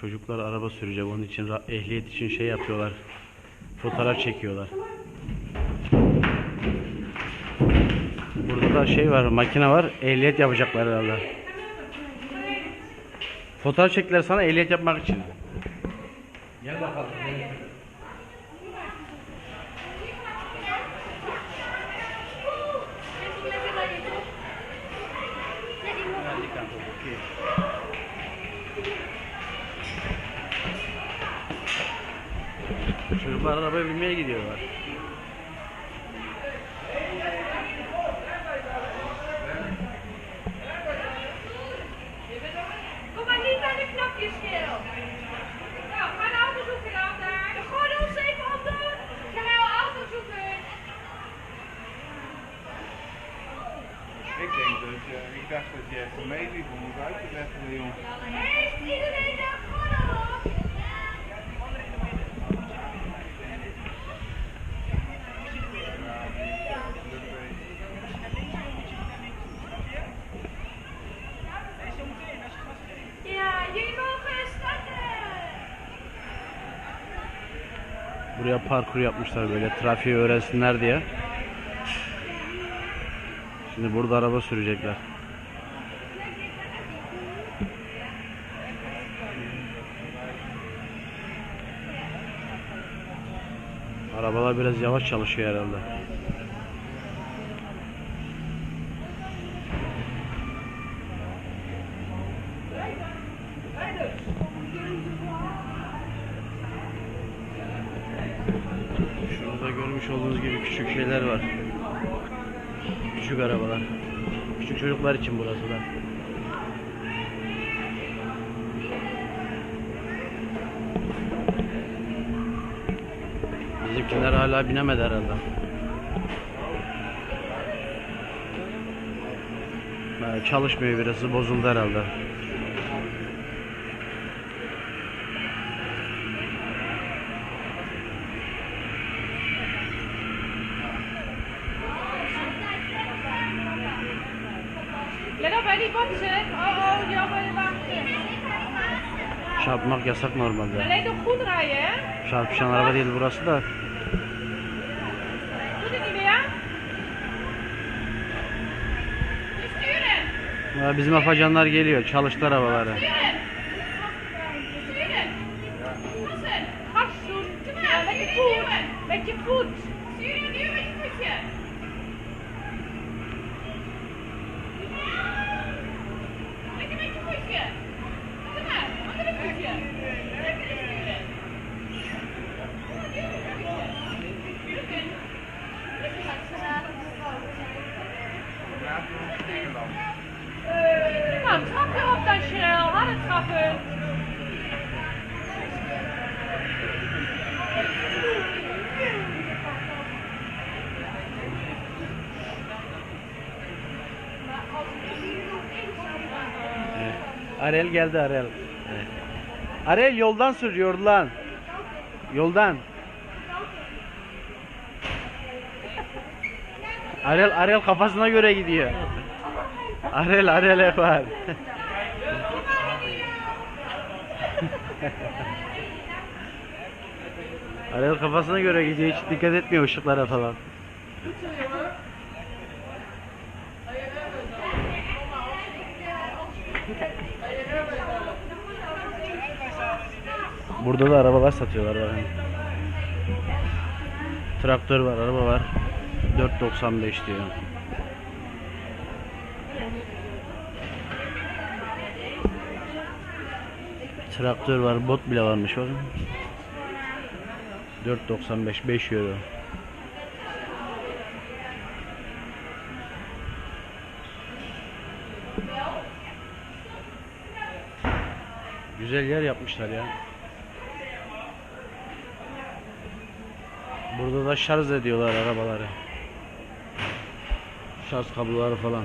Çocuklar araba sürecek onun için ehliyet için şey yapıyorlar. Fotoğraf çekiyorlar. Burada da şey var, makine var. Ehliyet yapacaklar herhalde. Fotoğraf çektiler sana ehliyet yapmak için. Gel bakalım. Nou een auto zoeken. Ik denk dat je, ik dacht dat je even meeliep om het uit te leggen, Leon. Heeft iedereen Buraya parkur yapmışlar böyle trafiği öğrensinler diye. Şimdi burada araba sürecekler. Arabalar biraz yavaş çalışıyor herhalde. Şurada görmüş olduğunuz gibi küçük şeyler var. Küçük arabalar. Küçük çocuklar için burası da. Bizimkiler hala binemedi herhalde. Ha, Çalışmıyor birası bozuldu herhalde. Çarpmak yasak normalde. Çarpışan araba değil burası da. Bizim afacanlar geliyor. Çalıştı arabaları. Sturen. Sturen. Passen. Nou, trap erop dan, Cheryl. Harde trappen. Arel geldi Arel. Arel yoldan sür yoldan. Yoldan. Arel Arel kafasına göre gidiyor. Arel Arel yapar. Arel kafasına göre gidiyor hiç dikkat etmiyor ışıklara falan. Burada da arabalar satıyorlar bakın. Traktör var, araba var. 4.95 diyor. Traktör var, bot bile varmış bakın. 4.95 5 euro. Güzel yer yapmışlar ya. Burada da şarj ediyorlar arabaları. Şarj kabloları falan.